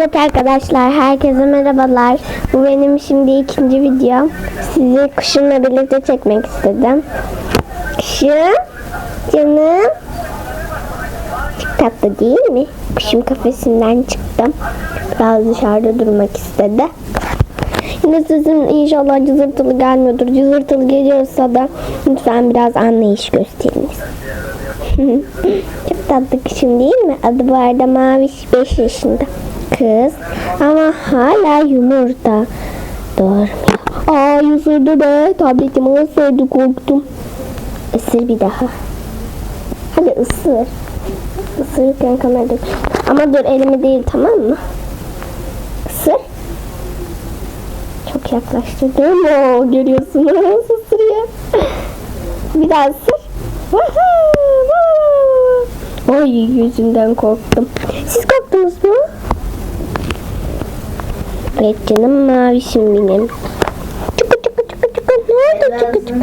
Evet arkadaşlar herkese merhabalar. Bu benim şimdi ikinci videom. Sizi kuşumla birlikte çekmek istedim. Kuşum, canım. Çok tatlı değil mi? Kuşum kafesinden çıktım. Biraz dışarıda durmak istedi. Yine sizin inşallah cızırtılı gelmiyordur. Cızırtılı geliyorsa da lütfen biraz anlayış gösteriniz. Çok tatlı kuşum değil mi? Adı bu arada Maviş 5 yaşında. Kız ama hala yumurta. Doğurmuyor. Aa ısırdı be. Tabletimi ısırdı korktum. Isır bir daha. Hadi ısır. Isırırken kamerada. Ama dur elimi değil tamam mı? Isır. Çok yaklaştırdım. Oo, görüyorsunuz ısırıyor. Bir daha ısır. Ay yüzünden korktum. Siz korktunuz mu? Evet canım mavişim benim. Çıkı çıkı çıkı çıkı. Ne oldu çıkı çıkı?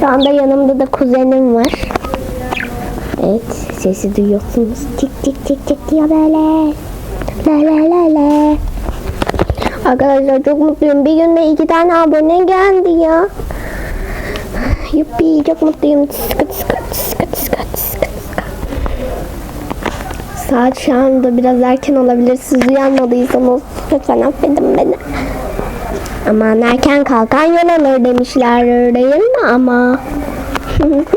Şu anda yanımda da kuzenim var. Evet sesi duyuyorsunuz. Çık çık çık çık diyor böyle. La la la la. Arkadaşlar çok mutluyum. Bir günde iki tane abone geldi ya. Yuppi çok mutluyum. Tıskı tıskı Saat şu anda biraz erken olabilir. Siz uyanmadıysanız lütfen affedin beni. Aman erken kalkan yol alır demişler değil mi ama?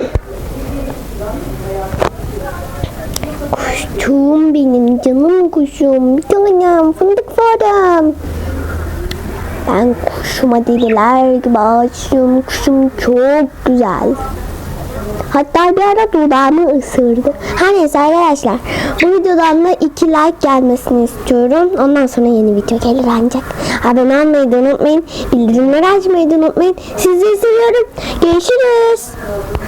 Kuşum benim canım kuşum. Bir tanem fındık farem. Ben kuşuma deliler gibi aşığım. Kuşum çok güzel. Hatta bir ara dudağımı ısırdı. Her neyse arkadaşlar. Bu videodan da 2 like gelmesini istiyorum. Ondan sonra yeni video gelir ancak. Abone olmayı da unutmayın. Bildirimleri açmayı da unutmayın. Sizleri seviyorum. Görüşürüz.